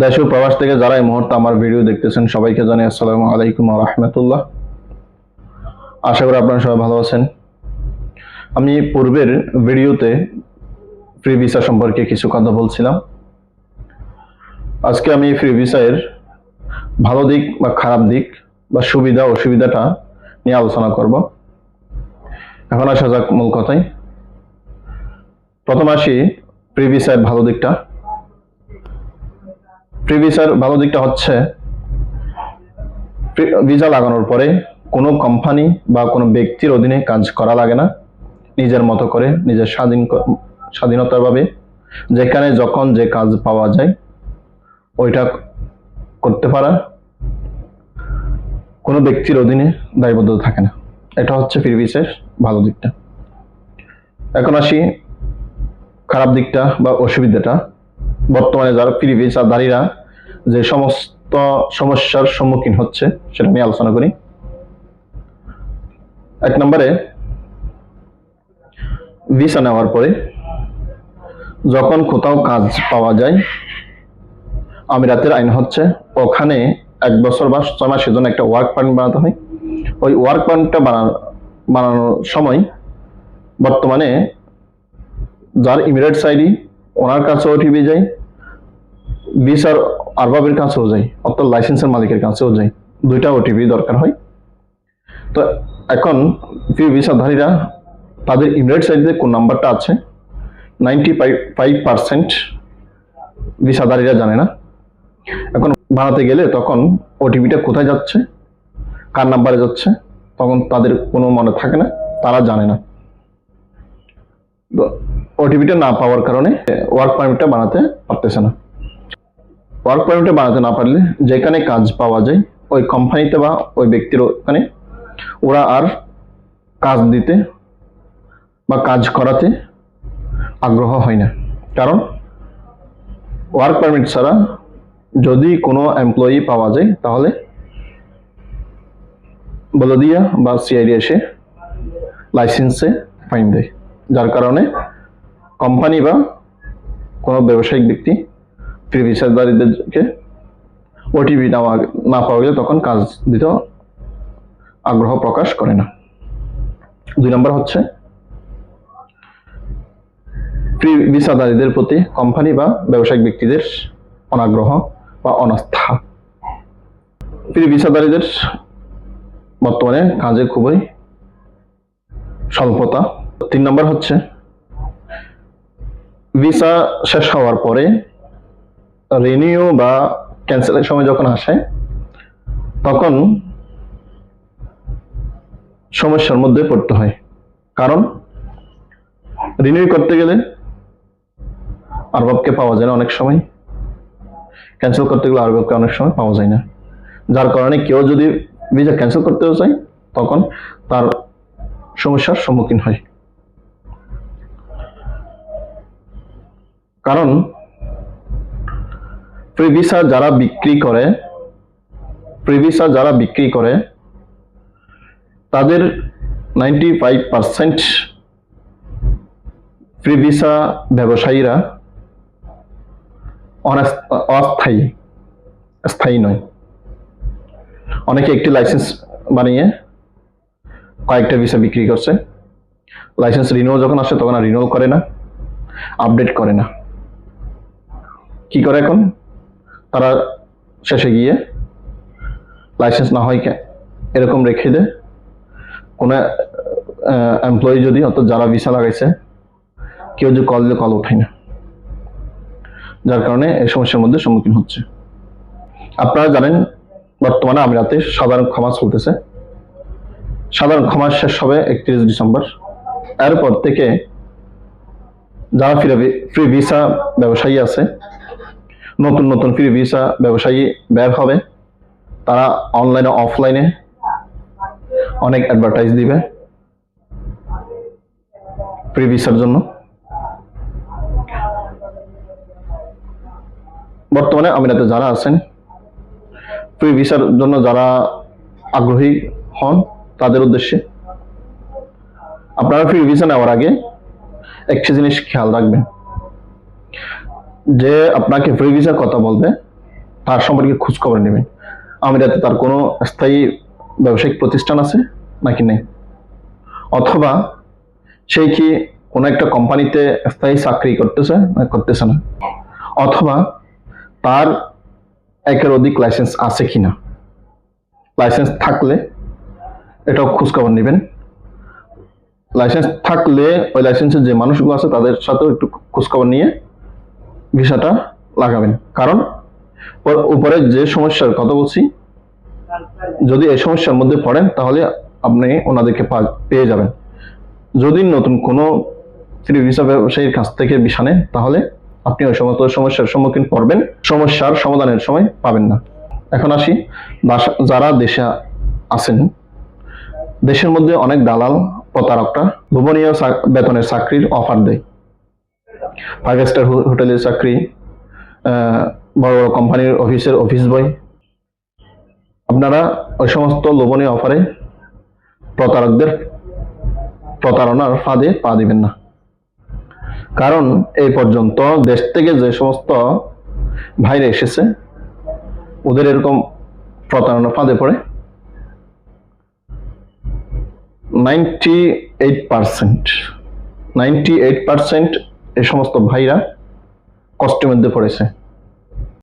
দেশ ও প্রবাস থেকে যারা এই মুহূর্তে আমার ভিডিও দেখতেছেন, সবাইকে জানাই আসসালামু আলাইকুম রহমতুল্লাহ। আশা করি আপনারা সবাই ভালো আছেন। আমি পূর্বের ভিডিওতে ফ্রি ভিসা সম্পর্কে কিছু কথা বলছিলাম। আজকে আমি ফ্রি ভিসায়ের ভালো দিক বা খারাপ দিক বা সুবিধা, অসুবিধাটা নিয়ে আলোচনা করব। এখন আসা যাক মূল কথায়। প্রথম আসি ফ্রি ভিসার ভালো দিকটা। ফ্রি ভিসার ভালো দিকটা হচ্ছে ভিসা লাগানোর পরে কোনো কোম্পানি বা কোনো ব্যক্তির অধীনে কাজ করা লাগে না। নিজের মতো করে, নিজের স্বাধীন স্বাধীনতাভাবে যেখানে যখন যে কাজ পাওয়া যায়, ওইটা করতে পারা। কোনো ব্যক্তির অধীনে দায়বদ্ধতা থাকে না। এটা হচ্ছে ফ্রি ভিসার ভালো দিকটা। এখন আসি খারাপ দিকটা বা অসুবিধাটা। বর্তমানে যারা ফ্রি ভিসাধারীরা যে সমস্ত সমস্যার সম্মুখীন হচ্ছে, সেটা নিয়ে আলোচনা করি। এক নম্বরে ভিসা নেওয়ার পরে যখন কোথাও কাজ পাওয়া যায়, আমিরাতের আইন হচ্ছে, ওখানে এক বছর বা ছয় মাসের জন্য একটা ওয়ার্ক পারমিট বানাতে হয়। ওই ওয়ার্ক পারমিটটা বানানো বানানোর সময় বর্তমানে যার ইমিরেটস আইডি ওনার কাছে ওটিপি যায় ভিসার আরবাবের কাছেও যায়, অর্থাৎ লাইসেন্সের মালিকের কাছেও যায়। দুইটা ওটিপি দরকার হয়। তো এখন ফি ভিসাধারীরা তাদের ইমিরেটস সাইডে কোন নাম্বারটা আছে? নাইনটি ফাইভ পার্সেন্ট ভিসাধারীরা জানে না। এখন বানাতে গেলে তখন ওটিপিটা কোথায় যাচ্ছে? কার নাম্বারে যাচ্ছে? তখন তাদের কোনো মনে থাকে না, তারা জানে না। ওটিপিটা না পাওয়ার কারণে ওয়ার্ক পারমিটটা বানাতে পারতেছে না। ওয়ার্ক পারমিটটা বানাতে না পারলে যেখানে কাজ পাওয়া যায়, ওই কোম্পানিতে বা ওই ব্যক্তির ওখানে ওরা আর কাজ দিতে বা কাজ করাতে আগ্রহ হয় না। কারণ ওয়ার্ক পারমিট ছাড়া যদি কোনো এমপ্লয়ি পাওয়া যায়, তাহলে বলদিয়া বা সিআইডি এসে লাইসেন্সে ফাইন দেয়। যার কারণে কোম্পানি বা কোনো ব্যবসায়িক ব্যক্তি ফ্রি ভিসাদারীদেরকে ওটিপি নেওয়া, না পাওয়া গেলে তখন কাজ দিতে আগ্রহ প্রকাশ করে না। দুই নম্বর হচ্ছে ভিসাদারীদের প্রতি কোম্পানি বা ব্যবসায়িক ব্যক্তিদের অনাগ্রহ বা অনাস্থা। ফ্রি ভিসাদারীদের বর্তমানে কাজে খুবই স্বল্পতা। তিন নম্বর হচ্ছে, ভিসা শেষ হওয়ার পরে রিনিউ বা ক্যান্সেলের সময় যখন আসে, তখন সমস্যার মধ্যে পড়তে হয়। কারণ রিনিউ করতে গেলে আরবাবকে পাওয়া যায় না অনেক সময়। ক্যান্সেল করতে গেলে আরবাবকে অনেক সময় পাওয়া যায় না। যার কারণে কেউ যদি ভিসা ক্যান্সেল করতেও চায়, তখন তার সমস্যার সম্মুখীন হয়। কারণ ফ্রি ভিসা যারা বিক্রি করে ফ্রি ভিসা যারা বিক্রি করে, তাদের ninety five percent free visa ব্যবসায়ীরা অস্থায়ী, স্থায়ী নয়। অনেকে একটি লাইসেন্স বানিয়ে কয়েকটা ভিসা বিক্রি করছে। লাইসেন্স রিনিউ যখন আসে তখন আর রিনিউ করে না আপডেট করে না। কি করে এখন? তারা শেষে গিয়ে লাইসেন্স না হয় এরকম রেখে দেয়। কোনো এমপ্লয়ি যদি অর্থাৎ যারা ভিসা লাগাইছে, কেউ যদি কল দিলে কল ওঠায় না। যার কারণে এই সমস্যার মধ্যে সম্মুখীন হচ্ছে। আপনারা জানেন, বর্তমানে আমিরাতে সাধারণ ক্ষমা চলতেছে। সাধারণ ক্ষমা শেষ হবে একত্রিশ ডিসেম্বর। এরপর থেকে যারা ফ্রি ভিসা ব্যবসায়ী আছে নতুন নতুন ফ্রি ভিসা ব্যবসায়ী বের হবে। তারা অনলাইনে অফলাইনে অনেক অ্যাডভার্টাইজ দিবে ফ্রি ভিসার জন্য। বর্তমানে আমিরাতে যারা আছেন ফ্রি ভিসার জন্য যারা আগ্রহী হন, তাদের উদ্দেশ্যে আপনারা ফ্রি ভিসা নেওয়ার আগে একটি জিনিস খেয়াল রাখবেন। যে আপনাকে ফ্রি ভিসার কথা বলবে, তার সম্পর্কে খোঁজ খবর নেবেন আমিরাতে তার কোনো স্থায়ী ব্যবসায়িক প্রতিষ্ঠান আছে নাকি নেই। অথবা সেই কি কোনো একটা কোম্পানিতে স্থায়ী চাকরি করতেছে না করতেছে না? অথবা তার একের অধিক লাইসেন্স আছে কিনা? লাইসেন্স থাকলে এটাও খোঁজখবর নেবেন। লাইসেন্স থাকলে ওই লাইসেন্সের যে মানুষগুলো আছে তাদের সাথেও একটু খোঁজখবর নিয়ে ভিসাটা লাগাবেন। কারণ উপরে যে সমস্যার কথা বলছি, যদি এই সমস্যার মধ্যে পড়েন, তাহলে আপনি ওনাদেরকে পেয়ে যাবেন। যদি নতুন কোনো ভিসা ব্যবসায়ীর কাছ থেকে ভিসা নেন, তাহলে আপনি ওই সমস্ত সমস্যার সম্মুখীন পড়বেন। সমস্যার সমাধানের সময় পাবেন না। এখন আসি যারা দেশে আছেন, দেশের মধ্যে অনেক দালাল, প্রতারকরা গোপনীয় চা- বেতনের চাকরির অফার দেয়। ফাইভ স্টার হোটেলের চাকরি বড় বড় কোম্পানির অফিসের অফিস বয় আপনারা ওই সমস্ত লোভনীয় অফারে প্রতারকদের প্রতারণার ফাঁদে পা দিবেন না। কারণ এই পর্যন্ত দেশ থেকে যে সমস্ত ভাইরা এসেছে, ওদের এরকম প্রতারণার ফাঁদে পড়ে ninety eight percent, ninety eight percent এই সমস্ত ভাইরা কষ্টের মধ্যে পড়েছে।